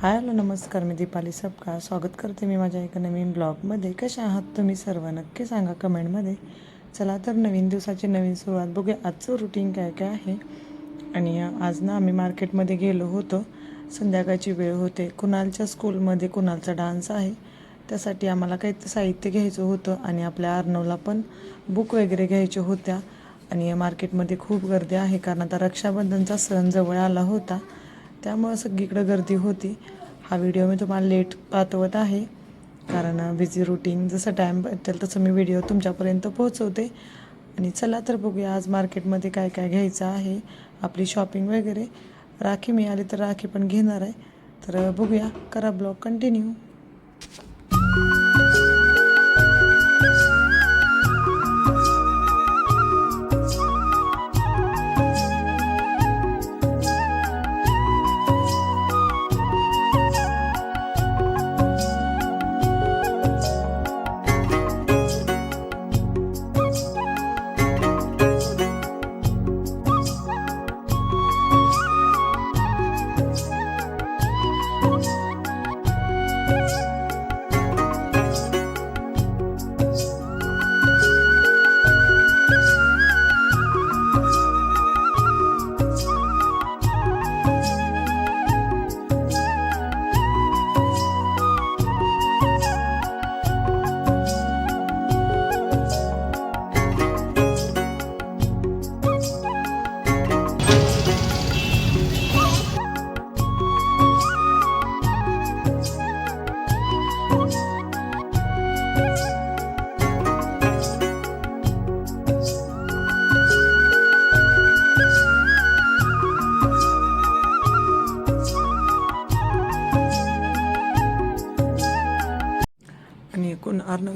Hi hello नमस्कार मी दीपाली सबका स्वागत करते मी माझ्या एका नवीन ब्लॉगमध्ये. कशा आहात तुम्ही सर्व? नक्की सांगा कमेंटमध्ये. चला तर नवीन दिवसाची नवीन सुरुवात बघूया. आजचं रुटीन काय काय आहे? आणि आज ना आम्ही मार्केटमध्ये गेलो होतो. संध्याकाळची वेळ होते. कुणालच्या स्कूलमध्ये कुणालचा डान्स आहे? त्यासाठी आम्हाला काही साहित्य घ्यायचं होतं आणि आपल्या अर्णवला पण बुक वगैरे घ्यायच्या होत्या. आणि मार्केटमध्ये खूप गर्दी आहे कारण आता रक्षाबंधनचा सण जवळ आला होता. त्यामुळं सगळीकडं गर्दी होती. हा व्हिडिओ मी तुम्हाला लेट पाठवत आहे. कारण बिझी रुटीन जसं टाईम भेटेल तसं मी व्हिडिओ तुमच्यापर्यंत पोहोचवते. आणि चला तर बघूया आज मार्केटमध्ये काय काय घ्यायचं आहे. आपली शॉपिंग वगैरे. राखी मिळाली तर राखी पण घेणार आहे. तर बघूया करा ब्लॉग कंटिन्यू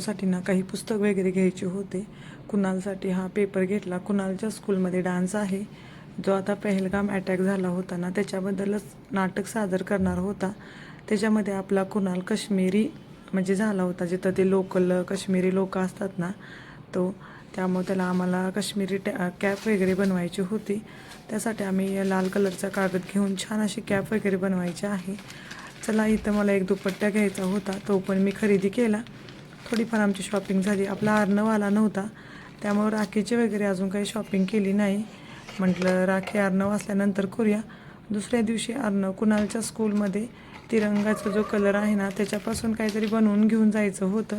कुण ना काही पुस्तक वगैरे घ्यायचे होते. कुणालसाठी हा पेपर घेतला. कुणालच्या स्कूलमध्ये डान्स आहे. जो आता पहलगाम अटॅक झाला होता ना त्याच्याबद्दलच नाटक सादर करणार होता. त्याच्यामध्ये आपला कुणाल कश्मीरी म्हणजे झाला होता. जिथं ते लोकल कश्मीरी लोक असतात ना तो त्यामुळे त्याला आम्हाला कश्मीरी टॅ कॅप वगैरे बनवायची होती. त्यासाठी आम्ही लाल कलरचा कागद घेऊन छान अशी कॅप वगैरे बनवायची आहे. चला इथं मला एक दुपट्टा घ्यायचा होता. तो पण मी खरेदी केला. थोडीफार आमची शॉपिंग झाली. आपला अर्णव आला नव्हता. त्यामुळं राखीची वगैरे अजून काही शॉपिंग केली नाही. म्हटलं राखी अर्णव असल्यानंतर करूया. दुसऱ्या दिवशी अर्णव कुणालच्या स्कूलमध्ये तिरंगाचा जो कलर आहे ना त्याच्यापासून काहीतरी बनवून घेऊन जायचं होतं.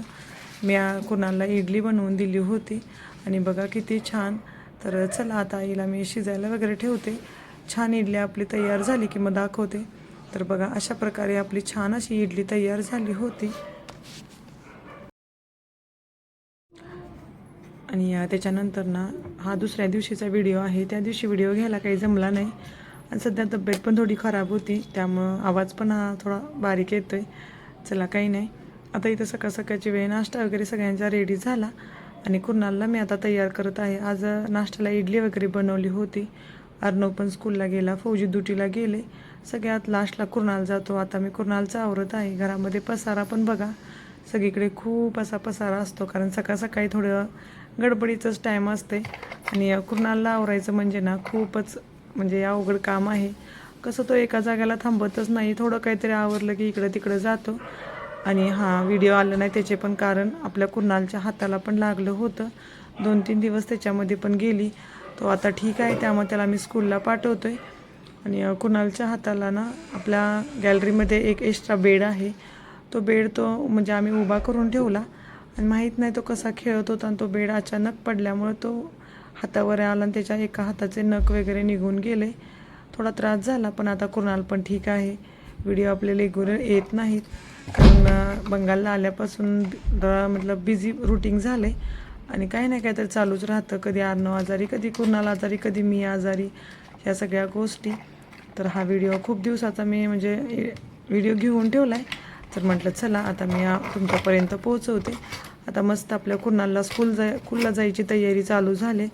मी कुणाला कुणालला इडली बनवून दिली होती. आणि बघा किती छान. तर चला आता आईला मी शिजायला वगैरे ठेवते. छान इडली आपली तयार झाली की मग दाखवते. तर बघा अशा प्रकारे आपली छान अशी इडली तयार झाली होती. आणि त्याच्यानंतर ना हा दुसऱ्या दिवशीचा व्हिडिओ आहे. त्या दिवशी व्हिडिओ घ्यायला काही जमला नाही. आणि सध्या तब्येत पण थोडी खराब होती. त्यामुळं आवाज पण हा थोडा बारीक येतो आहे चला काही नाही. आता इथं सकाळ सकाळची वेळ नाश्ता वगैरे सगळ्यांचा रेडी झाला. आणि कुर्नालला मी आता तयार करत आहे. आज नाश्त्याला इडली वगैरे बनवली होती. अर्णव पण स्कूलला गेला. फौजी ड्युटीला गेले. सगळ्यात लास्टला कुर्नाल जातो. आता मी कुर्नालचा आवरत आहे. घरामध्ये पसारा पण बघा. सगळीकडे खूप असा पसारा असतो कारण सकाळ सकाळी थोडं गडबडीचंच टाईम असते. आणि कुर्नालला आवरायचं म्हणजे ना खूपच म्हणजे अवघड काम आहे. कसं तो एका जागेला थांबतच नाही थोडं काहीतरी आवरलं की इकडं तिकडं जातो. आणि हा व्हिडिओ आला नाही त्याचे पण कारण आपल्या कुर्नालच्या हाताला पण लागलं होतं. दोन तीन दिवस त्याच्यामध्ये पण गेली. तो आता ठीक आहे त्यामुळे त्याला मी स्कूलला पाठवतो आहे आणि कुणालच्या हाताला ना आपल्या गॅलरीमध्ये एक एक्स्ट्रा बेड आहे. तो बेड तो म्हणजे आम्ही उभा करून ठेवला. आणि माहीत नाही तो कसा खेळत होता आणि तो बेड अचानक पडल्यामुळे तो हातावर आला आणि त्याच्या एका हाताचे नख वगैरे निघून गेले. थोडा त्रास झाला पण आता कुणाल पण ठीक आहे. व्हिडिओ आपले रेग्युलर येत नाहीत. कारण बंगालला आल्यापासून मतलब बिझी रुटीन झाले. आणि काही नाही काहीतरी चालूच राहतं. कधी अर्णव आजारी कधी कुणाल आजारी कधी मी आजारी ह्या सगळ्या गोष्टी. तर हा व्हिडिओ खूप दिवसाचा मी म्हणजे व्हिडिओ घेऊन ठेवला आहे तर म्हटलं चला आता मी तुमच्यापर्यंत पोहोचवते. आता मस्त आपल्या कुणाला स्कूल जाय स्कूलला जायची तयारी चालू झाली.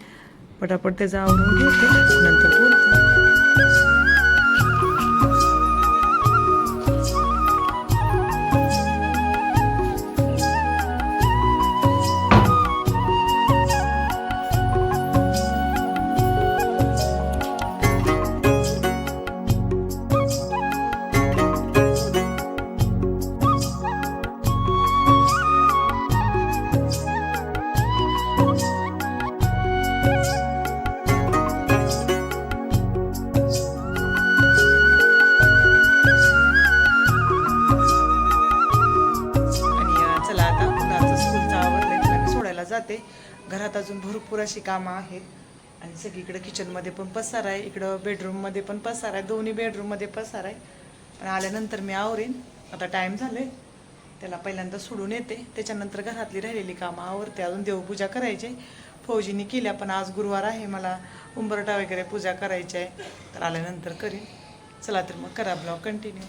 पटापट त्याचं आवरून घेते नंतर बोलते. घरात अजून भरपूर अशी कामं आहेत. आणि सगळीकडे किचनमध्ये पण पसार आहे इकडं बेडरूममध्ये पण पसार आहे दोन्ही बेडरूममध्ये पसार आहे. आणि आल्यानंतर मी आवरेन. आता टाईम झाले त्याला पहिल्यांदा सोडून येते. त्याच्यानंतर घरातली राहिलेली कामं आवरते. अजून देवपूजा करायची आहे. फौजीने केल्या पण आज गुरुवार आहे. मला उंबरटा वगैरे पूजा करायची आहे. तर आल्यानंतर करीन. चला तर मग करा ब्लॉग कंटिन्यू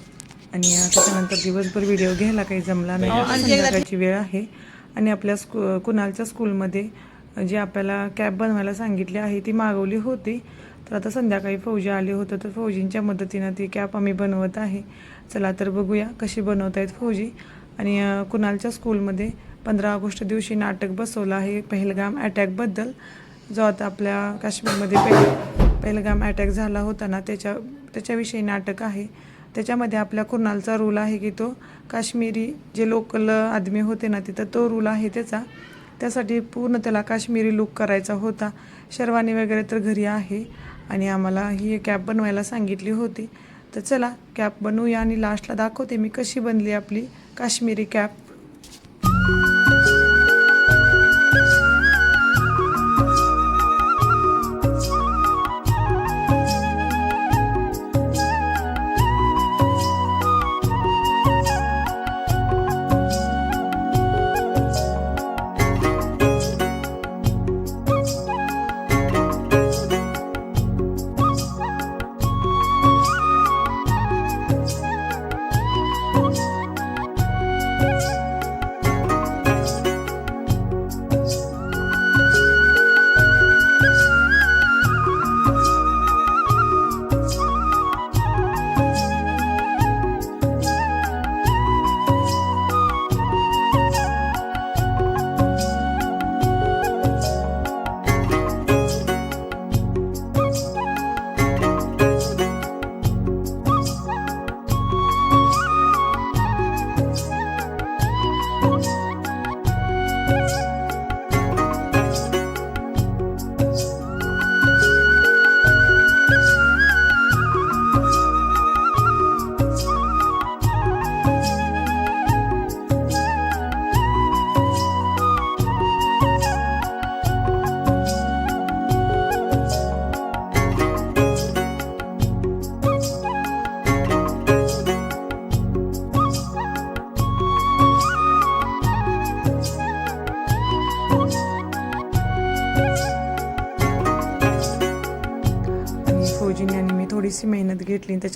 आणि त्याच्यानंतर दिवसभर व्हिडिओ घ्यायला काही जमला नाही. संध्याकाळची वेळ आहे. आणि आपल्या स्कू कुणालच्या स्कूलमध्ये जी आपल्याला कॅब बनवायला सांगितली आहे ती मागवली होती. तर आता संध्याकाळी फौजी आले होते तर फौजींच्या मदतीनं ती कॅब आम्ही बनवत आहे. चला तर बघूया कशी बनवत आहेत फौजी. आणि कुणालच्या स्कूलमध्ये पंधरा ऑगस्ट दिवशी नाटक बसवलं आहे पहलगाम अटॅकबद्दल जो आता आपल्या काश्मीरमध्ये पहि पहलगाम अटॅक झाला होता ना त्याच्या त्याच्याविषयी नाटक आहे. त्याच्यामध्ये आपल्या कुणालचा रूल आहे की तो काश्मीरी जे लोकल आदमी होते ना तिथं तो रूल आहे त्याचा. त्यासाठी पूर्ण त्याला काश्मीरी लुक करायचा होता. शेरवानी वगैरे तर घरी आहे. आणि आम्हाला ही कॅप बनवायला सांगितली होती. तर चला कॅप बनवूया आणि लास्टला दाखवते मी कशी बनली आपली काश्मीरी कॅप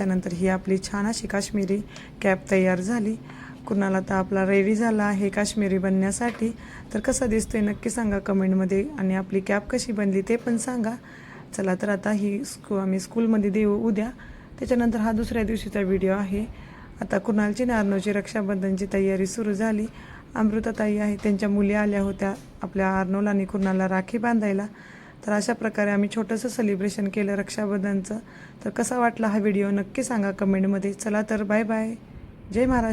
त्याच्यानंतर ही आपली छान अशी काश्मीरी कॅप तयार झाली. कुणाला तर आपला रेडी झाला आहे काश्मीरी बनण्यासाठी. तर कसा दिसतोय नक्की सांगा कमेंटमध्ये आणि आपली कॅप कशी बनली ते पण सांगा. चला तर आता ही स्कू आम्ही स्कूलमध्ये देऊ उद्या. त्याच्यानंतर हा दुसऱ्या दिवशीचा व्हिडिओ आहे. आता कुणालची नारनोची रक्षाबंधनची तयारी सुरू झाली. अमृताताई आहे त्यांच्या मुली आल्या होत्या आपल्या आर्नोल आणि कुणाला राखी बांधायला. तर अशा प्रकारे आम्ही छोटंसं सेलिब्रेशन केलं रक्षाबंधनचं. तर कसा वाटला हा व्हिडिओ नक्की सांगा कमेंटमध्ये चला तर बाय बाय जय महाराज.